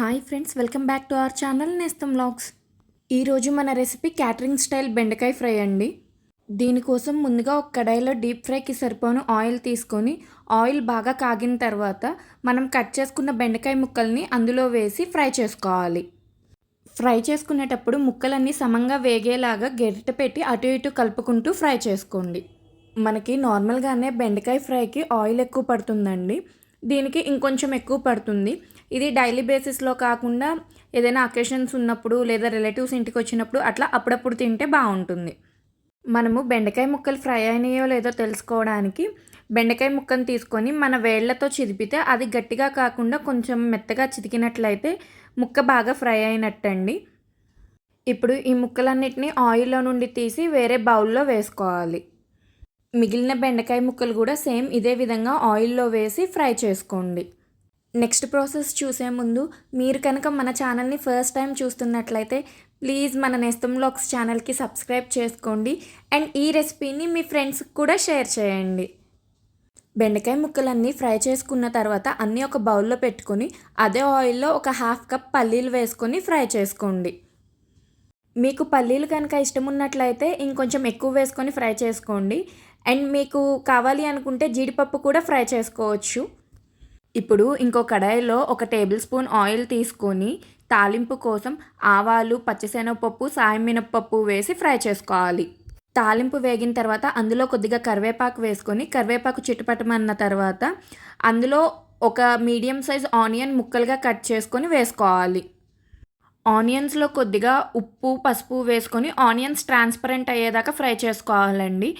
Hi friends welcome back to our channel Nestham vlogs ఈరోజు మన recipe catering style బెండకాయ fry అండి. దీనికోసం ముందుగా ఒక కడాయిలో డీప్ ఫ్రైకి సరిపోను ఆయిల్ తీసుకొని ఆయిల్ బాగా కాగిన తర్వాత మనం కట్ చేసుకున్న బెండకాయ ముక్కల్ని అందులో వేసి ఫ్రై చేసుకోవాలి. ఫ్రై చేసుకునేటప్పుడు ముక్కలన్నీ సమంగా వేగేలాగా గెరిట పెట్టి అటు ఇటు కలుపుకుంటూ ఫ్రై చేసుకోండి. మనకి నార్మల్గానే బెండకాయ ఫ్రైకి ఆయిల్ ఎక్కువ పడుతుందండి. దీనికి ఇంకొంచెం ఎక్కువ పడుతుంది. ఇది డైలీ బేసిస్లో కాకుండా ఏదైనా అకేషన్స్ ఉన్నప్పుడు లేదా రిలేటివ్స్ ఇంటికి వచ్చినప్పుడు అట్లా అప్పుడప్పుడు తింటే బాగుంటుంది. మనము బెండకాయ ముక్కలు ఫ్రై అయినాయో లేదో తెలుసుకోవడానికి బెండకాయ ముక్కను తీసుకొని మన వేళ్ళతో చిదిపితే అది గట్టిగా కాకుండా కొంచెం మెత్తగా చితికినట్లయితే ముక్క బాగా ఫ్రై అయినట్టండి. ఇప్పుడు ఈ ముక్కలన్నిటిని ఆయిల్లో నుండి తీసి వేరే బౌల్లో వేసుకోవాలి. మిగిలిన బెండకాయ ముక్కలు కూడా సేమ్ ఇదే విధంగా ఆయిల్లో వేసి ఫ్రై చేసుకోండి. నెక్స్ట్ ప్రాసెస్ చూసే ముందు మీరు కనుక మన ఛానల్ని ఫస్ట్ టైం చూస్తున్నట్లయితే ప్లీజ్ మన నేస్తం లాక్స్ ఛానల్కి సబ్స్క్రైబ్ చేసుకోండి అండ్ ఈ రెసిపీని మీ ఫ్రెండ్స్కి కూడా షేర్ చేయండి. బెండకాయ ముక్కలన్నీ ఫ్రై చేసుకున్న తర్వాత అన్నీ ఒక బౌల్లో పెట్టుకొని అదే ఆయిల్లో ఒక హాఫ్ కప్ పల్లీలు వేసుకొని ఫ్రై చేసుకోండి. మీకు పల్లీలు కనుక ఇష్టం ఉన్నట్లయితే ఇంకొంచెం ఎక్కువ వేసుకొని ఫ్రై చేసుకోండి. అండ్ మీకు కావాలి అనుకుంటే జీడిపప్పు కూడా ఫ్రై చేసుకోవచ్చు. ఇప్పుడు ఇంకో కడాయిలో ఒక టేబుల్ స్పూన్ ఆయిల్ తీసుకొని తాలింపు కోసం ఆవాలు పచ్చిశనగపప్పు సాయం మినప్పప్పు వేసి ఫ్రై చేసుకోవాలి. తాలింపు వేగిన తర్వాత అందులో కొద్దిగా కరివేపాకు వేసుకొని కరివేపాకు చిట్టుపట్టమన్న తర్వాత అందులో ఒక మీడియం సైజ్ ఆనియన్ ముక్కలుగా కట్ చేసుకొని వేసుకోవాలి. ఆనియన్స్లో కొద్దిగా ఉప్పు పసుపు వేసుకొని ఆనియన్స్ ట్రాన్స్పరెంట్ అయ్యేదాకా ఫ్రై చేసుకోవాలండి.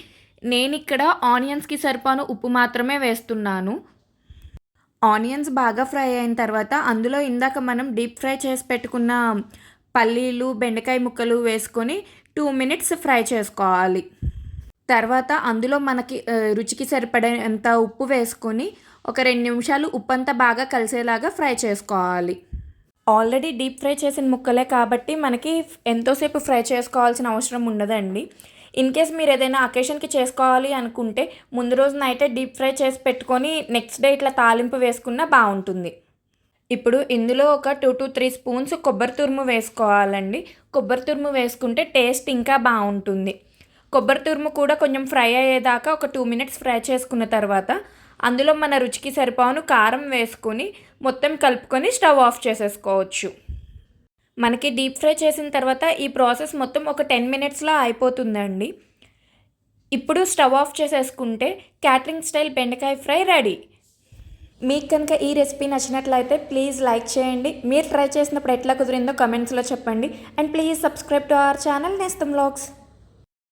నేను ఇక్కడ ఆనియన్స్కి సరిపాను ఉప్పు మాత్రమే వేస్తున్నాను. ఆనియన్స్ బాగా ఫ్రై అయిన తర్వాత అందులో ఇందాక మనం డీప్ ఫ్రై చేసి పెట్టుకున్న పల్లీలు బెండకాయ ముక్కలు వేసుకొని టూ మినిట్స్ ఫ్రై చేసుకోవాలి. తర్వాత అందులో మనకి రుచికి సరిపడేంత ఉప్పు వేసుకొని ఒక రెండు నిమిషాలు ఉప్పు అంతా బాగా కలిసేలాగా ఫ్రై చేసుకోవాలి. ఆల్రెడీ డీప్ ఫ్రై చేసిన ముక్కలే కాబట్టి మనకి ఎంతోసేపు ఫ్రై చేసుకోవాల్సిన అవసరం ఉండదండి. ఇన్ కేస్ మీరు ఏదైనా అకేషన్కి చేసుకోవాలి అనుకుంటే ముందు రోజు నైటే డీప్ ఫ్రై చేసి పెట్టుకొని నెక్స్ట్ డే ఇట్లా తాలింపు వేసుకున్నా బాగుంటుంది. ఇప్పుడు ఇందులో ఒక టూ టు త్రీ స్పూన్స్ కొబ్బరి తురుము వేసుకోవాలండి. కొబ్బరి తురుము వేసుకుంటే టేస్ట్ ఇంకా బాగుంటుంది. కొబ్బరి తురుము కూడా కొంచెం ఫ్రై అయ్యేదాకా ఒక టూ మినిట్స్ ఫ్రై చేసుకున్న తర్వాత అందులో మన రుచికి సరిపోను కారం వేసుకొని మొత్తం కలుపుకొని స్టవ్ ఆఫ్ చేసేసుకోవచ్చు. మనకి డీప్ ఫ్రై చేసిన తర్వాత ఈ ప్రాసెస్ మొత్తం ఒక టెన్ మినిట్స్లో అయిపోతుందండి. ఇప్పుడు స్టవ్ ఆఫ్ చేసేసుకుంటే క్యాటరింగ్ స్టైల్ బెండకాయ ఫ్రై రెడీ. మీకు కనుక ఈ రెసిపీ నచ్చినట్లయితే ప్లీజ్ లైక్ చేయండి. మీరు ట్రై చేసినప్పుడు ఎట్లా కుదిరిందో కమెంట్స్లో చెప్పండి. And please subscribe to our channel Nestham blogs.